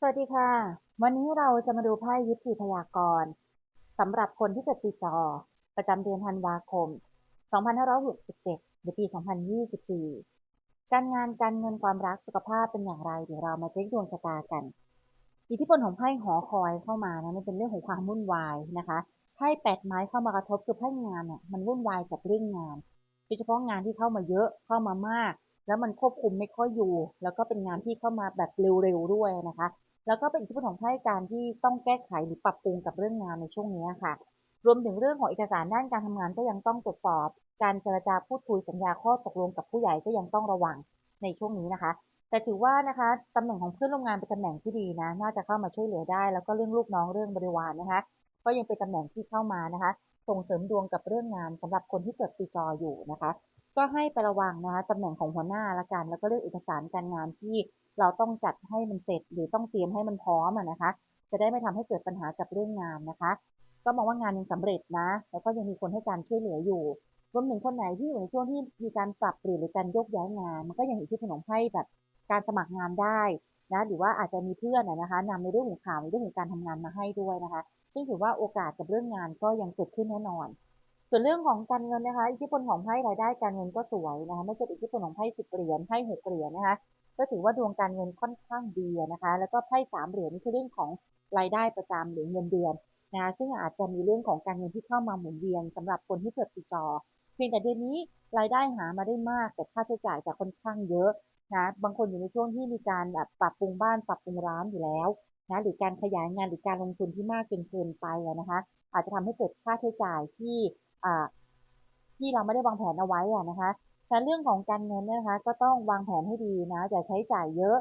สวัสดีค่ะ วันนี้เราจะมาดูไพ่ยิปซีพยากรณ์สำหรับคนที่เกิดปีจอ ประจำเดือนธันวาคม 2567 หรือปี 2024 การงานการเงินความรักสุขภาพเป็นอย่างไร เดี๋ยวเรามาเช็คดวงชะตากัน อิทธิพลของไพ่หอคอยเข้ามานะมันเป็นเรื่องของความวุ่นวายนะคะไพ่แปดไม้เข้ามากระทบคือไพ่งานเนี่ยมันวุ่นวายกับเรื่องงานโดยเฉพาะงานที่เข้ามาเยอะเข้ามามาก แล้วมันควบคุมไม่ค่อยอยู่ แล้วก็เป็นงานที่เข้ามาแบบเร็วๆด้วยนะคะ แล้วก็เป็นอิทธิพลของไพ่การที่ต้องแก้ไขหรือปรับปรุงกับเรื่องงานในช่วงนี้ค่ะ รวมถึงเรื่องของเอกสารด้านการทำงานก็ยังต้องตรวจสอบ การเจรจาพูดคุยสัญญาข้อตกลงกับผู้ใหญ่ก็ยังต้องระวังในช่วงนี้นะคะ แต่ถือว่านะคะตำแหน่งของเพื่อนร่วมงานเป็นตำแหน่งที่ดีนะ น่าจะเข้ามาช่วยเหลือได้ แล้วก็เรื่องลูกน้องเรื่องบริวารนนะคะ ก็ยังเป็นตำแหน่งที่เข้ามานะคะ ส่งเสริมดวงกับเรื่องงานสำหรับคนที่เกิดปีจออยู่นะคะ ก็ให้ไประวังนะคะตำแหน่งของหัวหน้าละกัน แล้วก็เรื่องเอกสารการงานที่ เราต้องจัดให้มันเสร็จหรือต้องเตรียมให้มันพร้อมนะคะ จะได้ไม่ทำให้เกิดปัญหากับเรื่องงานนะคะ ก็มองว่างานยังสำเร็จนะ แล้วก็ยังมีคนให้การช่วยเหลืออยู่รวมถึงคนไหนที่อยู่ในช่วงที่มีการปรับเปลี่ยนหรือการยกย้ายงาน มันก็ยังเห็นชื่อขนมไพ่แบบการสมัครงานได้นะหรือว่าอาจจะมีเพื่อนนะคะนำในเรื่องของข่าวในเรื่องของการทำงานมาให้ด้วยนะคะ ซึ่งถือว่าโอกาสกับเรื่องงานก็ยังเกิดขึ้นแน่นอน ส่วนเรื่องของการเงินนะคะ อิทธิพลของไพ่รายได้การเงินก็สวยนะคะไม่ใช่อิทธิพลของไพ่สิบเหรียญไพ่หกเหรียญนะคะ ก็ถือว่าดวงการเงินค่อนข้างดีนะคะ แล้วก็ไพ่สามเหรียญนี่คือเรื่องของรายได้ประจำหรือเงินเดือนนะซึ่งอาจจะมีเรื่องของการเงินที่เข้ามาหมุนเวียนสำหรับคนที่เกิดปีจอ เพียงแต่เดือนนี้รายได้หามาได้มาก แต่ค่าใช้จ่ายจะค่อนข้างเยอะนะบางคนอยู่ในช่วงที่มีการแบบปรับปรุงบ้านปรับปรุงร้านอยู่แล้วนะหรือการขยายงานหรือการลงทุนที่มากเกินเกินไปนะคะอาจจะทำให้เกิดค่าใช้จ่ายที่ที่เราไม่ได้วางแผนเอาไว้นะคะ ฉะนั้นเรื่องของการเงินเนี่ยนะคะก็ต้องวางแผนให้ดีนะอย่าใช้จ่ายเยอะ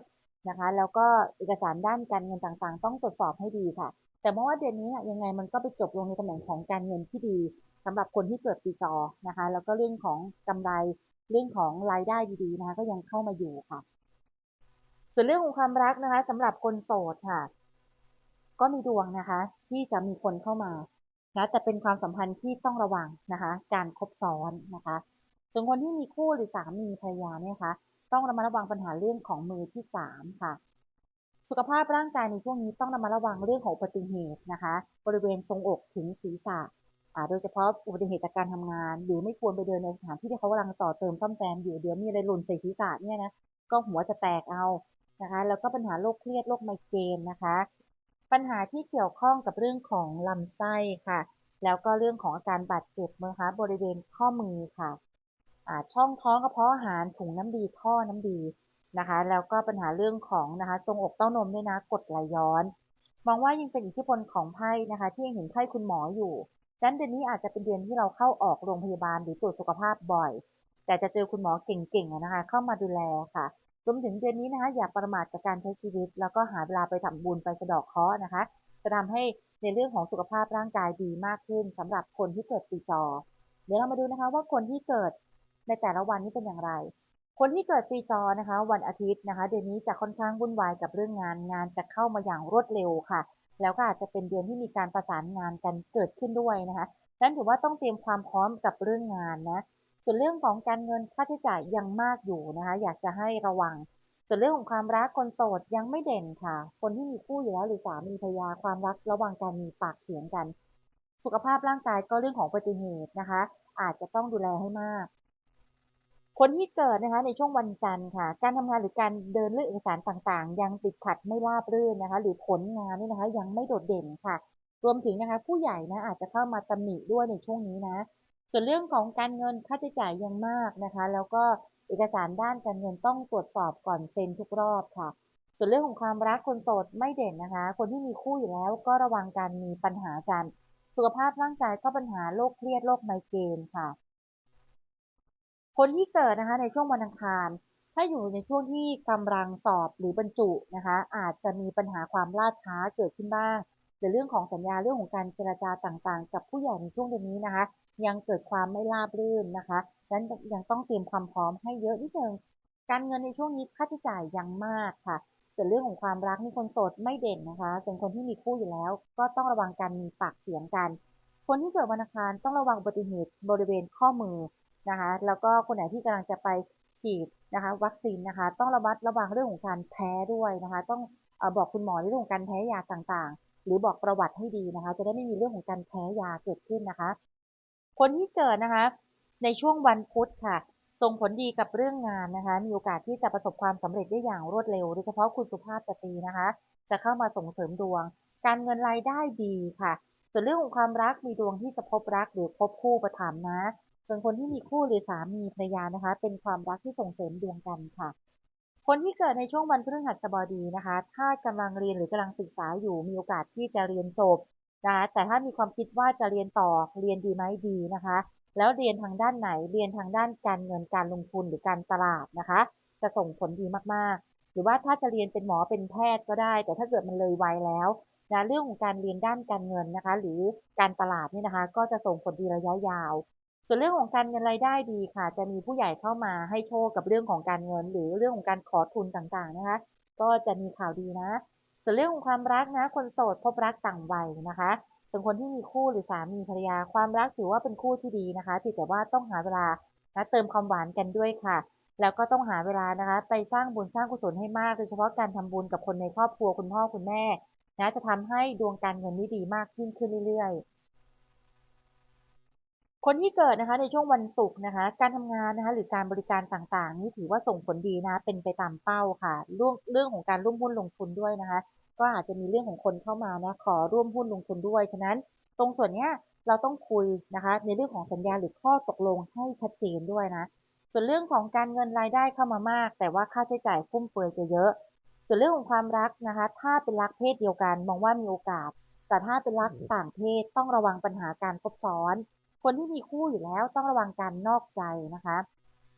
นะคะ แล้วก็เอกสารด้านการเงินต่างๆ ต้องตรวจสอบให้ดีค่ะ แต่เพราะว่าเดือนนี้ยังไงมันก็ไปจบลงในตำแหน่งของการเงินที่ดีสำหรับคนที่เกิดปีจอนะคะ แล้วก็เรื่องของกำไรเรื่องของรายได้ดีๆนะคะก็ยังเข้ามาอยู่ค่ะ ส่วนเรื่องของความรักนะคะสำหรับคนโสดค่ะ ก็มีดวงนะคะ ที่จะมีคนเข้ามานะแต่เป็นความสัมพันธ์ที่ต้องระวังนะคะ การคบซ้อนนะคะ ส่วนคนที่มีคู่หรือสามีภรรยาเนี่ยคะต้องระมัดระวังปัญหาเรื่องของมือที่สามค่ะ สุขภาพร่างกายในช่วงนี้ต้องระมัดระวังเรื่องของอุบัติเหตุนะคะ บริเวณทรงอกถึงศีรษะโดยเฉพาะอุบัติเหตุจากการทำงาน หรือไม่ควรไปเดินในสถานที่ที่เขากำลังต่อเติมซ่อมแซมอยู่เดี๋ยวมีอะไรหล่นใส่ศีรษะเนี่ยนะก็หัวจะแตกเอานะคะแล้วก็ปัญหาโรคเครียดโรคไมเกรนนะคะ ปัญหาที่เกี่ยวข้องกับเรื่องของลำไส้ค่ะ แล้วก็เรื่องของอาการบาดเจ็บนะคะบริเวณข้อมือค่ะ ช่องท้องกระเพาะอาหารถุงน้ำดีท่อน้ำดีนะคะ แล้วก็ปัญหาเรื่องของนะคะทรงอกเต้านมด้วยนะกดไหลย้อน มองว่ายังเป็นอิทธิพลของไพ่นะคะ ที่ยังเห็นไพ่คุณหมออยู่ฉะนั้นเดือนนี้อาจจะเป็นเดือนที่เราเข้าออกโรงพยาบาลหรือตรวจสุขภาพบ่อย แต่จะเจอคุณหมอเก่งๆนะคะ เข้ามาดูแลค่ะรวมถึงเดือนนี้นะคะ อย่าประมาทกับการใช้ชีวิต แล้วก็หาเวลาไปทำบุญไปสะดอกเคราะห์นะคะ จะทำให้ในเรื่องของสุขภาพร่างกายดีมากขึ้นสำหรับคนที่เกิดปีจอ เดี๋ยวเรามาดูนะคะว่าคนที่เกิด ในแต่ละวันนี้เป็นอย่างไร คนที่เกิดปีจอนะคะ วันอาทิตย์นะคะ เดือนนี้จะค่อนข้างวุ่นวายกับเรื่องงาน งานจะเข้ามาอย่างรวดเร็วค่ะ แล้วก็อาจจะเป็นเดือนที่มีการประสานงานกันเกิดขึ้นด้วยนะคะดังนั้นถือว่าต้องเตรียมความพร้อมกับเรื่องงานนะส่วนเรื่องของการเงินค่าใช้จ่ายยังมากอยู่นะคะ อยากจะให้ระวัง ส่วนเรื่องของความรักคนโสดยังไม่เด่นค่ะ คนที่มีคู่อยู่แล้วหรือสามีภรรยาความรักระวังการมีปากเสียงกัน สุขภาพร่างกายก็เรื่องของอุบัติเหตุนะคะ อาจจะต้องดูแลให้มาก คนที่เกิดนะคะในช่วงวันจันทร์ค่ะ การทำงานหรือการเดินเรื่องเอกสารต่างๆ ยังติดขัดไม่ราบรื่นนะคะ หรือผลงานนี่นะคะ ยังไม่โดดเด่นค่ะ รวมถึงนะคะผู้ใหญ่นะอาจจะเข้ามาตำหนิด้วยในช่วงนี้นะ ส่วนเรื่องของการเงินค่าใช้จ่ายยังมากนะคะ แล้วก็เอกสารด้านการเงินต้องตรวจสอบก่อนเซ็นทุกรอบค่ะ ส่วนเรื่องของความรักคนโสดไม่เด่นนะคะ คนที่มีคู่อยู่แล้วก็ระวังการมีปัญหากัน สุขภาพร่างกายก็ปัญหาโรคเครียดโรคไมเกรนค่ะ คนที่เกิดนะคะในช่วงวันอังคารถ้าอยู่ในช่วงที่กำลังสอบหรือบรรจุนะคะอาจจะมีปัญหาความล่าช้าเกิดขึ้นบ้างหรือเรื่องของสัญญาเรื่องของการเจรจาต่างๆ กับผู้ใหญ่ในช่วงเดือนนี้นะคะ ยังเกิดความไม่ราบรื่นนะคะดังนั้นยังต้องเตรียมความพร้อมให้เยอะนิดนึงการเงินในช่วงนี้ค่าใช้จ่ายยังมากค่ะ ส่วนเรื่องของความรักมีคนโสดไม่เด่นนะคะ ส่วนคนที่มีคู่อยู่แล้ว ก็ต้องระวังการมีปากเสียงกัน คนที่เกิดวันอังคารต้องระวังอุบัติเหตุบริเวณข้อมือ นะคะ แล้วก็คนไหนที่กำลังจะไปฉีดนะคะ วัคซีนนะคะ ต้องระมัดระวังเรื่องของการแพ้ด้วยนะคะ ต้องอบอกคุณหมอในเรื่องของการแพ้ยาต่างๆ หรือบอกประวัติให้ดีนะคะ จะได้ไม่มีเรื่องของการแพ้ยาเกิดขึ้นนะคะ คนที่เกิดนะคะ ในช่วงวันพุธค่ะส่งผลดีกับเรื่องงานนะคะ มีโอกาสที่จะประสบความสำเร็จได้อย่างรวดเร็ว โดยเฉพาะคุณสุภาพสตรีนะคะ จะเข้ามาส่งเสริมดวง การเงินรายได้ดีค่ะ ส่วนเรื่องของความรักมีดวงที่จะพบรักหรือพบคู่ประถามนะ ส่วนคนที่มีคู่หรือสามีภรรยานะคะ เป็นความรักที่ส่งเสริมดวงกันค่ะ คนที่เกิดในช่วงวันพฤหัสบดีนะคะ ถ้ากำลังเรียนหรือกำลังศึกษาอยู่มีโอกาสที่จะเรียนจบนะแต่ถ้ามีความคิดว่าจะเรียนต่อเรียนดีไหมดีนะคะ แล้วเรียนทางด้านไหนเรียนทางด้านการเงินการลงทุนหรือการตลาดนะคะ จะส่งผลดีมากๆ หรือว่าถ้าจะเรียนเป็นหมอเป็นแพทย์ก็ได้ แต่ถ้าเกิดมันเลยวัยแล้วนะเรื่องของการเรียนด้านการเงินนะคะ หรือการตลาดนี่นะคะ ก็จะส่งผลดีระยะยาว ส่วนเรื่องของการเงินรายได้ดีค่ะ จะมีผู้ใหญ่เข้ามาให้โชคกับเรื่องของการเงิน หรือเรื่องของการขอทุนต่างๆนะคะ ก็จะมีข่าวดีนะ ส่วนเรื่องของความรักนะ คนโสดพบรักต่างวัยนะคะส่วนคนที่มีคู่หรือสามีภรรยาความรักถือว่าเป็นคู่ที่ดีนะคะแต่ว่าต้องหาเวลานะเติมความหวานกันด้วยค่ะ แล้วก็ต้องหาเวลานะคะ ไปสร้างบุญสร้างกุศลให้มากโดยเฉพาะการทำบุญกับคนในครอบครัวคุณพ่อคุณแม่นะจะทำให้ดวงการเงินนี้ดีมากยิ่งขึ้นเรื่อยๆ คนที่เกิดนะคะในช่วงวันศุกร์นะคะ การทำงานนะคะหรือการบริการต่างๆ นี่ถือว่าส่งผลดีนะ เป็นไปตามเป้าค่ะเรื่องเรื่องของการร่วมหุ้นลงทุนด้วยนะคะ ก็อาจจะมีเรื่องของคนเข้ามานะขอร่วมหุ้นลงทุนด้วย ฉะนั้น ตรงส่วนเนี้ยเราต้องคุยนะคะ ในเรื่องของสัญญาหรือข้อตกลงให้ชัดเจนด้วยนะ ส่วนเรื่องของการเงินรายได้เข้ามามาก แต่ว่าค่าใช้จ่ายฟุ่มเฟือยจะเยอะ ส่วนเรื่องของความรักนะคะ ถ้าเป็นรักเพศเดียวกัน มองว่ามีโอกาส แต่ถ้าเป็นรักต่างเพศต้องระวังปัญหาการคบซ้อน คนที่มีคู่อยู่แล้วต้องระวังการนอกใจนะคะ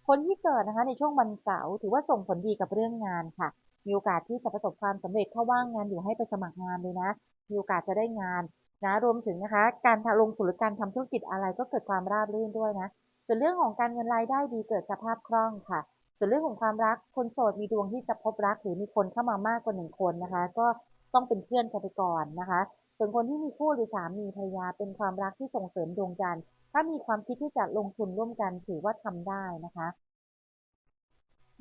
คนที่เกิดนะคะในช่วงวันเสาร์ถือว่าส่งผลดีกับเรื่องงานค่ะ มีโอกาสที่จะประสบความสำเร็จถ้าว่างงานอยู่ให้ไปสมัครงานเลยนะ มีโอกาสจะได้งานนะรวมถึงนะคะ การลงทุนหรือการทำธุรกิจอะไรก็เกิดความราบรื่นด้วยนะ ส่วนเรื่องของการเงินรายได้ดีเกิดสภาพคล่องค่ะ ส่วนเรื่องของความรักคนโสดมีดวงที่จะพบรักหรือมีคนเข้ามามากกว่าหนึ่งคนนะคะ ก็ต้องเป็นเพื่อนกันไปก่อนนะคะ ส่วนคนที่มีคู่หรือสามีภรรยาเป็นความรักที่ส่งเสริมดวงจันทร์ถ้ามีความคิดที่จะลงทุนร่วมกันถือว่าทำได้นะคะ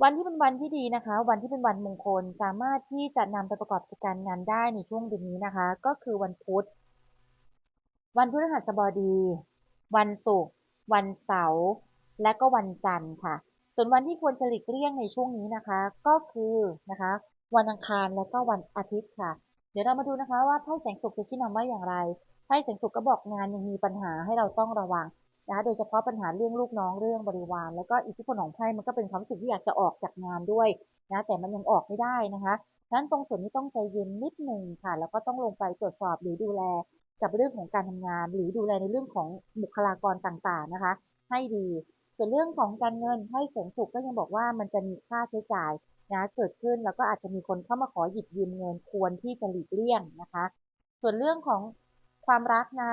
วันที่เป็นวันที่ดีนะคะ วันที่เป็นวันมงคลสามารถที่จะนำไปประกอบกิจการงานได้ในช่วงเดือนนี้นะคะ ก็คือวันพุธ วันพฤหัสบดี วันศุกร์วันเสาร์และก็วันจันทร์ค่ะ ส่วนวันที่ควรจะหลีกเลี่ยงในช่วงนี้นะคะ ก็คือนะคะ วันอังคารและก็วันอาทิตย์ค่ะ ดี๋ยวเรามาดูนะคะว่าไพ่แสงสุขจะชี้นำว่าอย่างไร ไพ่แสงสุขก็บอกงานยังมีปัญหาให้เราต้องระวังนะคะโดยเฉพาะปัญหาเรื่องลูกน้องเรื่องบริวาร แล้วก็อิทธิพลของไพ่มันก็เป็นความรู้สึกที่อยากจะออกจากงานด้วยนะแต่มันยังออกไม่ได้นะคะนั้นตรงส่วนนี้ต้องใจเย็นนิดหนึ่งค่ะ แล้วก็ต้องลงไปตรวจสอบหรือดูแลกับเรื่องของการทำงาน หรือดูแลในเรื่องของบุคลากรต่างๆนะคะ ให้ดี ส่วนเรื่องของการเงินไพ่แสงสุขก็ยังบอกว่ามันจะมีค่าใช้จ่าย นะเกิดขึ้นแล้วก็อาจจะมีคนเข้ามาขอหยิบยืมเงินควรที่จะหลีกเลี่ยงนะคะ ส่วนเรื่องของความรักนะ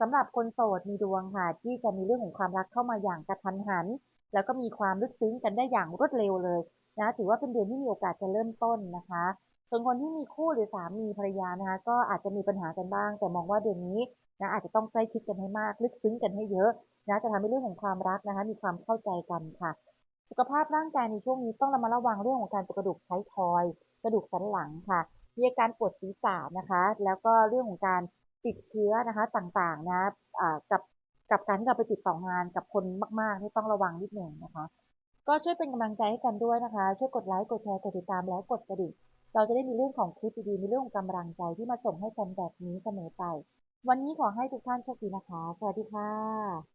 สำหรับคนโสดมีดวงค่ะที่จะมีเรื่องของความรักเข้ามาอย่างกระทันหัน แล้วก็มีความลึกซึ้งกันได้อย่างรวดเร็วเลยนะถือว่าเป็นเดือนที่มีโอกาสจะเริ่มต้นนะคะ ส่วนคนที่มีคู่หรือสามีภรรยานะคะก็อาจจะมีปัญหากันบ้าง แต่มองว่าเดือนนี้นะอาจจะต้องใกล้ชิดกันให้มาก ลึกซึ้งกันให้เยอะนะจะทำให้เรื่องของความรักนะคะมีความเข้าใจกันค่ะ สุขภาพร่างกายในช่วงนี้ต้องระมัดระวังเรื่องของการปวดกระดูกท้ายทอย กระดูกสันหลังค่ะ มีอาการปวดศีรษะนะคะ แล้วก็เรื่องของการติดเชื้อนะคะต่างๆนะกับกับการที่เราไปติดต่องานกับคนมากๆที่ต้องระวังนิดหนึ่งนะคะ ก็ช่วยเป็นกำลังใจให้กันด้วยนะคะ ช่วยกดไลค์กดแชร์กดติดตามแล้วกดกระดิ่งเราจะได้มีเรื่องของคลิปดีๆมีเรื่องของกำลังใจที่มาส่งให้กันแบบนี้เสมอไป วันนี้ขอให้ทุกท่านโชคดีนะคะ สวัสดีค่ะ